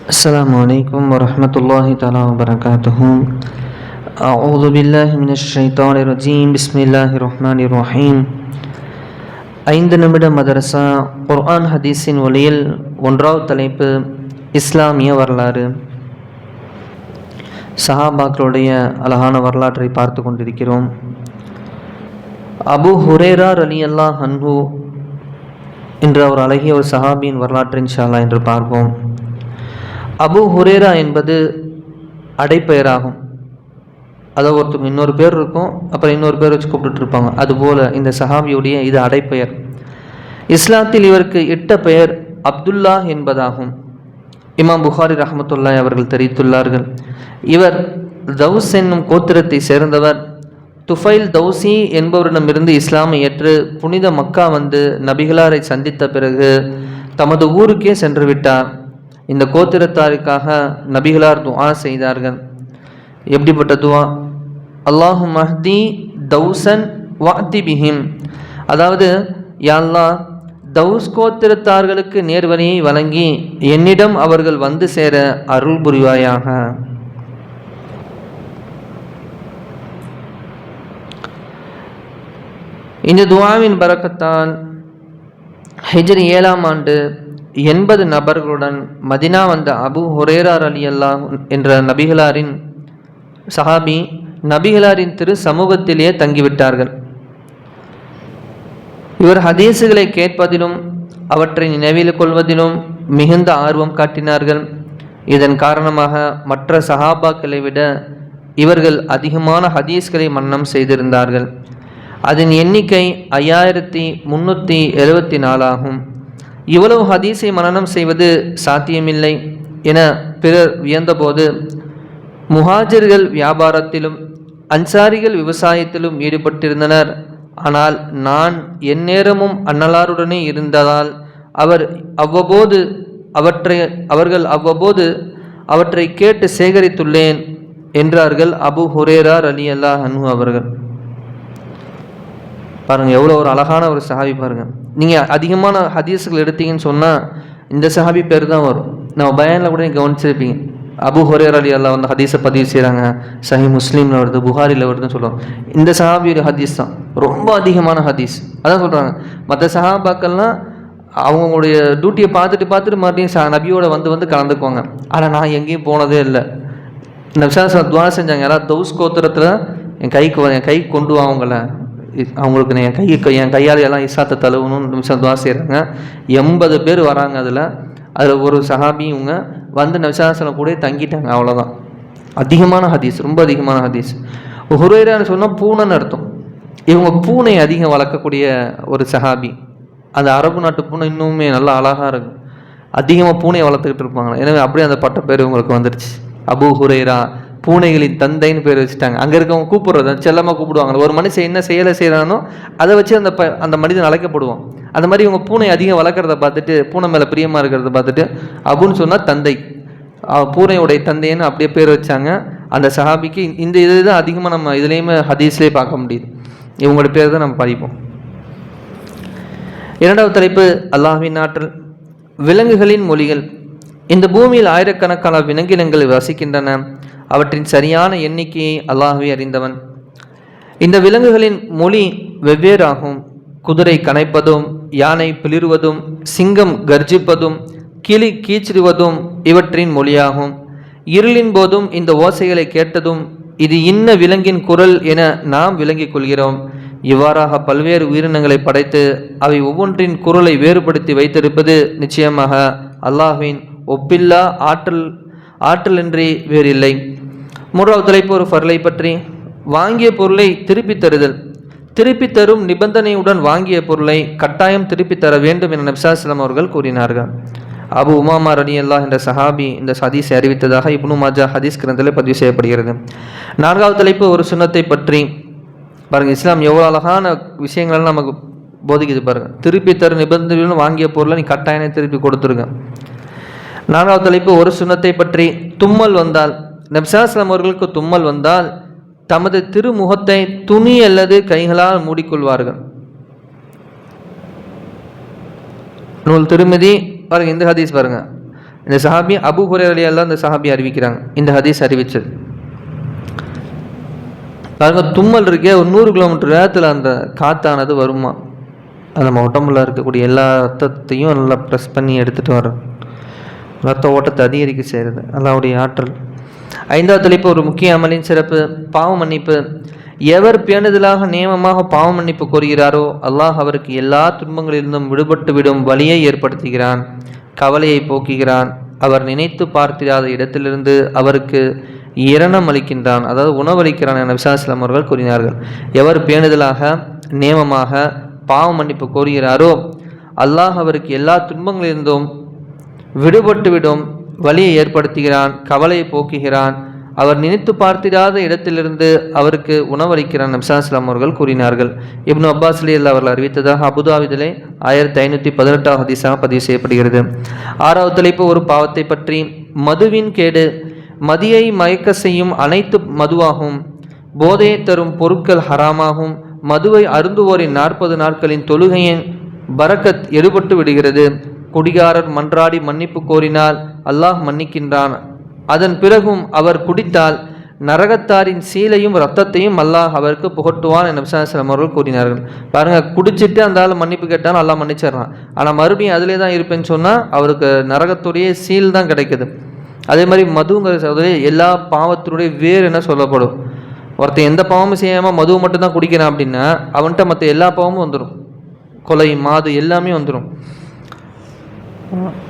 السلام عليكم ورحمة الله تعالى وبركاته أعوذ بالله من الشيطان الرجيم بسم الله الرحمن الرحيم ஐந்து நிமிட மதரசா குர்ஆன் ஹதீஸின் ஒளியில் ஒன்றாவது தலைப்பு இஸ்லாமிய வரலாறு சஹாபாக்களுடைய அழகான வரலாற்றை பார்த்து கொண்டிருக்கிறோம் அபு ஹுரேரார் அலி அல்லாஹ் அன்ஹு என்ற ஒரு அழகிய ஒரு சஹாபியின் வரலாற்று இன்ஷால்லா என்று பார்ப்போம் அபு ஹுரேரா என்பது அடைப்பெயராகும். அதை ஒருத்தவங்க இன்னொரு பேர் இருக்கும் அப்புறம் இன்னொரு பேர் வச்சு கூப்பிட்டுட்டு இருப்பாங்க அதுபோல் இந்த சஹாபியுடைய இது அடைப்பெயர். இஸ்லாத்தில் இவருக்கு இட்ட பெயர் அப்துல்லா என்பதாகும். இமாம் புகாரி ரஹமத்துல்லாய் அவர்கள் தெரிவித்துள்ளார்கள். இவர் தௌஸ் என்னும் கோத்திரத்தை சேர்ந்தவர். துஃபைல் தௌசி என்பவரிடமிருந்து இஸ்லாமை ஏற்று புனித மக்கா வந்து நபிகளாரை சந்தித்த பிறகு தமது ஊருக்கே சென்று விட்டார். இந்த கோத்திரத்தாருக்காக நபிகளார் துவா செய்தார்கள். எப்படிப்பட்ட துவா அல்லாஹு மஹ்தி தௌசன் வாத்தி பிஹிம். அதாவது யாழ்லா தௌஸ் கோத்திரத்தார்களுக்கு நேர்வழியை வழங்கி என்னிடம் அவர்கள் வந்து சேர அருள் புரிவாயாக. இந்த துவாவின் பறக்கத்தால் ஹிஜ்ரி ஏழாம் ஆண்டு எண்பது நபர்களுடன் மதினா வந்த அபு ஹுரேரார் அலி அல்லாஹ் என்ற நபிகளாரின் சஹாபி நபிகளாரின் திரு சமூகத்திலேயே தங்கிவிட்டார்கள். இவர் ஹதீஸுகளை கேட்பதிலும் அவற்றை நினைவில் கொள்வதிலும் மிகுந்த ஆர்வம் காட்டினார்கள். இதன் காரணமாக மற்ற சஹாபாக்களை விட இவர்கள் அதிகமான ஹதீஸ்களை மன்னம் செய்திருந்தார்கள். அதன் எண்ணிக்கை ஐயாயிரத்தி முன்னூற்றி எழுபத்தி நாலாகும். இவ்வளவு ஹதீஸை மனனம் செய்வது சாத்தியமில்லை என பிறர் வியந்தபோது முஹாஜர்கள் வியாபாரத்திலும் அன்சாரிகள் விவசாயத்திலும் ஈடுபட்டிருந்தனர். ஆனால் நான் எந்நேரமும் அன்னலாருடனே இருந்ததால் அவர் அவ்வப்போது அவற்றை அவர்கள் அவ்வப்போது அவற்றை கேட்டு சேகரித்துள்ளேன் என்றார்கள் அபு ஹுரேரார் அலி அல்லா அனு அவர்கள். பாருங்கள் எவ்வளோ ஒரு அழகான ஒரு சஹாபி பாருங்கள் நீங்கள் அதிகமான ஹதீஸுகள் எடுத்தீங்கன்னு சொன்னால் இந்த சஹாபி பேர் தான் வரும். நம்ம பயனில் கூட கவனிச்சிருப்பீங்க. அபு ஹொரேர் அலி அல்லா வந்து ஹதீஸை பதிவு செய்கிறாங்க சஹி முஸ்லீமில் வருது புகாரியில் வருதுன்னு சொல்லுவாங்க. இந்த சஹாபியோட ஹதீஸ் தான். ரொம்ப அதிகமான ஹதீஸ். அதான் சொல்கிறாங்க மற்ற சஹாபாக்கள்லாம் அவங்களுடைய டியூட்டியை பார்த்துட்டு பார்த்துட்டு மறுபடியும் ச நபியோட வந்து வந்து கலந்துக்குவாங்க. ஆனால் நான் எங்கேயும் போனதே இல்லை. இந்த விசாசம் துவா செஞ்சாங்க. யாராவது தௌஸ் கோத்திரத்தில் என் கைக்கு என் கைக்கு கொண்டு வாங்கல அவங்களுக்கு என் கை என் கையால் எல்லாம் இசாத்தை தழுவணும்னு நிமிஷம் துவா செய்கிறாங்க எண்பது பேர் வராங்க அதில். அதில் ஒரு சஹாபி இவங்க வந்து நபிசாசனம் கூட தங்கிட்டாங்க அவ்வளோதான் அதிகமான ஹதீஸ் ரொம்ப அதிகமான ஹதீஸ். ஹுரேரான்னு சொன்னால் பூனைன்னு அர்த்தம். இவங்க பூனை அதிகம் வளர்க்கக்கூடிய ஒரு சஹாபி. அந்த அரபு நாட்டு பூனை இன்னுமே நல்லா அழகாக இருக்கும் அதிகமாக பூனையை வளர்த்துக்கிட்டு இருப்பாங்க. எனவே அப்படியே அந்த பட்ட பேர் இவங்களுக்கு வந்துடுச்சு அபு ஹுரேரா பூனைகளின் தந்தைன்னு பேர் வச்சுட்டாங்க. அங்கே இருக்கவங்க கூப்பிடுறது செல்லமாக கூப்பிடுவாங்க ஒரு மனுஷன் என்ன செயலை செய்கிறானோ அதை வச்சு அந்த ப அந்த மனிதன் அழைக்கப்படுவான். அந்த மாதிரி இவங்க பூனை அதிகம் வளர்க்குறத பார்த்துட்டு பூனை மேலே பிரியமாக இருக்கிறத பார்த்துட்டு அபுன்னு சொன்னால் தந்தை. பூனையுடைய தந்தைன்னு அப்படியே பேர் வச்சாங்க. அந்த சஹாபிக்கு இந்த இது தான் அதிகமாக நம்ம இதுலேயுமே ஹதீஸ்லேயே பார்க்க முடியுது. இவங்களோட பேர் தான் நம்ம படிப்போம். இரண்டாவது தலைப்பு அல்லாஹின் ஆற்றல். விலங்குகளின் மொழிகள். இந்த பூமியில் ஆயிரக்கணக்கான விலங்கினங்கள் வசிக்கின்றன. அவற்றின் சரியான எண்ணிக்கையை அல்லாஹுவே அறிந்தவன். இந்த விலங்குகளின் மொழி வெவ்வேறாகும். குதிரை கனைப்பதும் யானை பிளிருவதும் சிங்கம் கர்ஜிப்பதும் கிளி கீச்சிடுவதும் இவற்றின் மொழியாகும். இருளின் போதும் இந்த ஓசைகளை கேட்டதும் இது இன்ன விலங்கின் குரல் என நாம் விளங்கிக் கொள்கிறோம். இவ்வாறாக பல்வேறு உயிரினங்களை படைத்து அவை ஒவ்வொன்றின் குரலை வேறுபடுத்தி வைத்திருப்பது நிச்சயமாக அல்லாஹின் ஒப்பில்லா ஆற்றல் ஆற்றலின்றி வேறில்லை. மூன்றாவது தலைப்பு ஒரு பொருளை பற்றி. வாங்கிய பொருளை திருப்பி தருதல். திருப்பி தரும் நிபந்தனையுடன் வாங்கிய பொருளை கட்டாயம் திருப்பி தர வேண்டும் என நபிசாஸ்லம் அவர்கள் கூறினார்கள். அபு உமாமா ரனி அல்லாஹ் என்ற சஹாபி இந்த ஹதீஸை அறிவித்ததாக இப்னு மாஜா ஹதீஸ் கிரந்தில் பதிவு செய்யப்படுகிறது. நான்காவது தலைப்பு ஒரு சுண்ணத்தை பற்றி. பாருங்கள் இஸ்லாம் எவ்வளோ அழகான விஷயங்கள் நமக்கு போதிக்குது பாருங்கள் திருப்பி தரும் நிபந்தனையுடன் வாங்கிய பொருளை நீ கட்டாயம் திருப்பி கொடுத்துருங்க. நான்காவது தலைப்பு ஒரு சுண்ணத்தை பற்றி. தும்மல் வந்தால் நப்சாஸ்லாம் அவர்களுக்கு தும்மல் வந்தால் தமது திருமுகத்தை துணி அல்லது கைகளால் மூடிக்கொள்வார்கள். நூல் திருமதி பாருங்க இந்த ஹதீஸ் பாருங்க. இந்த சஹாபி அபு ஹுரேர் இந்த சஹாபி அறிவிக்கிறாங்க. இந்த ஹதீஸ் அறிவிச்சது. பாருங்க தும்மல் இருக்கே ஒரு நூறு கிலோமீட்டர் வேகத்தில் அந்த காத்தானது வருமா? அது நம்ம உடம்புல இருக்கக்கூடிய எல்லா ரத்தத்தையும் நல்லா ப்ரெஸ் பண்ணி எடுத்துகிட்டு வரோம் ரத்த ஓட்டத்தை அதிகரிக்க செய்கிறது அல்லாவுடைய ஆற்றல். ஐந்தாவது தலைப்பு ஒரு முக்கிய அமலின் சிறப்பு பாவ மன்னிப்பு. எவர் பேணுதலாக நியமமாக பாவ மன்னிப்பு கோருகிறாரோ அல்லாஹ் அவருக்கு எல்லா துன்பங்களிலிருந்தும் விடுபட்டு விடும் வழியை ஏற்படுத்துகிறான் கவலையை போக்குகிறான். அவர் நினைத்து பார்த்திராத இடத்திலிருந்து அவருக்கு இரணம் அளிக்கின்றான். அதாவது உணவளிக்கிறான் என விசாசிலம் அவர்கள் கூறினார்கள். எவர் பேணுதலாக நியமமாக பாவ மன்னிப்பு கோருகிறாரோ அல்லாஹ் அவருக்கு எல்லா துன்பங்களிலிருந்தும் விடுபட்டுவிடும் வழியை ஏற்படுத்துகிறான் கவலையை போக்குகிறான். அவர் நினைத்து பார்த்திடாத இடத்திலிருந்து அவருக்கு உணவளிக்கிறான் நப்சாஸ்லாம் அவர்கள் கூறினார்கள். இப்னு அப்பாஸ் அலி அல்லா அவர்கள் அறிவித்ததாக அபுதாபிதிலே ஆயிரத்தி ஐநூற்றி பதினெட்டாம் ஹதீஸாக பதிவு செய்யப்படுகிறது. ஆறாவது தலைப்பு ஒரு பாவத்தை பற்றி. மதுவின் கேடு. மதியை மயக்க செய்யும் அனைத்து மதுவாகும். போதையை தரும் பொருட்கள் ஹராமாகும். மதுவை அருந்துவோரின் நாற்பது நாட்களின் தொழுகையின் பரக்கத் எடுபட்டு விடுகிறது. குடிகாரர் மன்றாடி மன்னிப்பு கோரினால் அல்லாஹ் மன்னிக்கின்றான். அதன் பிறகும் அவர் குடித்தால் நரகத்தாரின் சீலையும் ரத்தத்தையும் அல்லாஹ் அவருக்கு புகட்டுவான் என விசாசலம் அவர்கள் கூறினார்கள். பாருங்கள் குடிச்சிட்டு அந்த ஆள் மன்னிப்பு கேட்டாலும் அல்லாஹ் மன்னிச்சிடறான். ஆனால் மறுபடியும் அதிலே தான் இருப்பேன்னு சொன்னால் அவருக்கு நரகத்துடைய சீல் தான் கிடைக்குது. அதே மாதிரி மதுங்கிற சகோதரி எல்லா பாவத்தினுடைய வேறு என்ன சொல்லப்படும்? ஒருத்தன் எந்த பாவமும் செய்யாமல் மதுவை மட்டும்தான் குடிக்கிறான் அப்படின்னா அவன்கிட்ட மற்ற எல்லா பாவமும் வந்துடும் கொலை மாது எல்லாமே வந்துடும்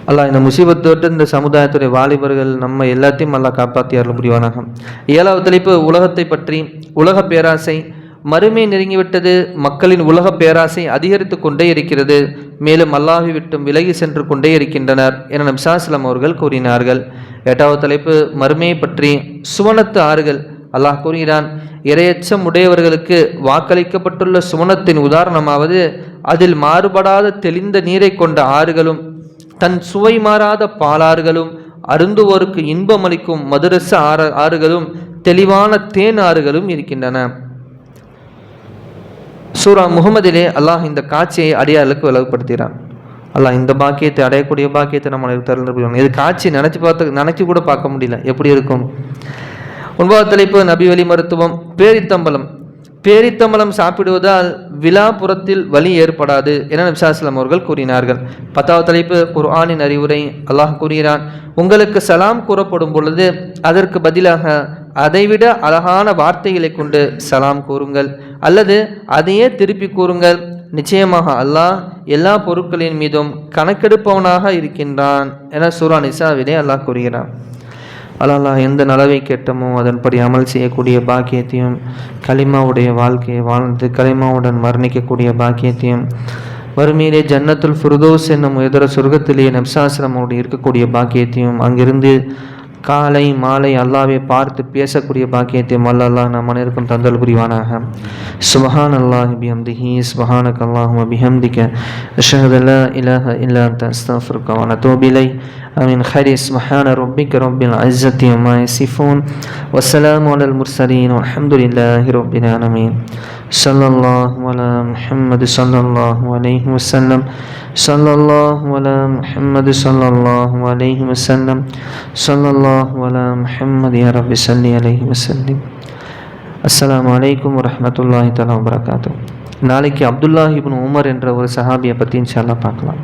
அல்லா இந்த முசீபத்தோட்டு இந்த சமுதாயத்துடைய வாலிபர்கள் நம்ம எல்லாத்தையும் நல்லா காப்பாற்றி அருள் முடிவானாகும் ஏழாவது தலைப்பு உலகத்தை பற்றி. உலக பேராசை. மறுமை நெருங்கிவிட்டது மக்களின் உலக பேராசை அதிகரித்து கொண்டே இருக்கிறது. மேலும் அல்லாஹி விட்டும் விலகி சென்று கொண்டே இருக்கின்றனர் என நம்சாஸ்லம் அவர்கள் கூறினார்கள். எட்டாவது தலைப்பு மறுமையை பற்றி. சுவனத்து ஆறுகள். அல்லாஹ் கூறுகிறான் இரையச்சம் உடையவர்களுக்கு வாக்களிக்கப்பட்டுள்ள சுவனத்தின் உதாரணமாவது அதில் மாறுபடாத தெளிந்த நீரை கொண்ட ஆறுகளும் தன் சுவை மாறாத பாலாறுகளும் அருந்துவோருக்கு இன்பமளிக்கும் மதுரச ஆறு ஆறுகளும் தெளிவான தேன் ஆறுகளும் இருக்கின்றன. சூரா முகமதிலே அல்லாஹ் இந்த காட்சியை அடியாளுக்கு விலகுப்படுத்துகிறான் அல்லாஹ் இந்த பாக்கியத்தை அடையக்கூடிய பாக்கியத்தை நம்ம திறந்து இது காட்சி நினச்சி பார்த்து நினச்சி கூட பார்க்க முடியல. எப்படி இருக்கும்? ஒன்பதாவது தலைப்பு நபிவழி மருத்துவம் பேரித்தம்பலம். பேரித்தம்பலம் சாப்பிடுவதால் விழாபுறத்தில் வலி ஏற்படாது என நபிசாஸ்லம் அவர்கள் கூறினார்கள். பத்தாவது தலைப்பு குர்ஆனின் அறிவுரை. அல்லாஹ் கூறுகிறான் உங்களுக்கு சலாம் கூறப்படும் பொழுது அதற்கு பதிலாக அதைவிட அழகான வார்த்தைகளை கொண்டு சலாம் கூறுங்கள். அல்லது அதையே திருப்பி கூறுங்கள். நிச்சயமாக அல்லாஹ் எல்லா பொருட்களின் மீதும் கணக்கெடுப்பவனாக இருக்கின்றான் என சூரா நிசாவிலே அல்லாஹ் கூறுகிறான். அல்லாஹ் எந்த நலவை கேட்டமோ அதன்படி அமல் செய்யக்கூடிய பாக்கியத்தையும் களிமாவுடைய வாழ்க்கையை வாழ்ந்து களிமாவுடன் மரணிக்கக்கூடிய பாக்கியத்தையும் வறுமையிலே ஜன்னத்துல் ஃபுருதோஸ் என்னும் உயர்தர சொர்க்கத்திலேயே நப்சாசிரமோடு இருக்கக்கூடிய பாக்கியத்தையும் அங்கிருந்து காலை மாலை அல்லாவே பார்த்து பேசக்கூடிய பாக்கியத்தையும் அல்லாஹ் நம் அனைவருக்கும் தந்தல் புரிவானாக. சுபஹான் அல்லாஹ் பிஹம்திஹி சுபஹானக் அல்லாஹும் பிஹம்திக. அஷ்ஹது லா இலாஹ இல்லா அன்த தோபிலை வ நதூபு இலை آمين خير سبحان ربك رب العزة وما يصفون والسلام على المرسلين والحمد لله رب العالمين صلى الله على محمد صلى الله عليه وسلم صلى الله على محمد صلى الله عليه وسلم صلى الله على محمد يا رب صل عليه وسلم அஸ்லாம் வலைக்கம் வரமத்துல்லாஹி தலா வபரகாத்து நாளைக்கு அப்துல்லா இபின் உமர் என்ற ஒரு சஹாபியை பற்றி இன்ஷால்லா பார்க்கலாம்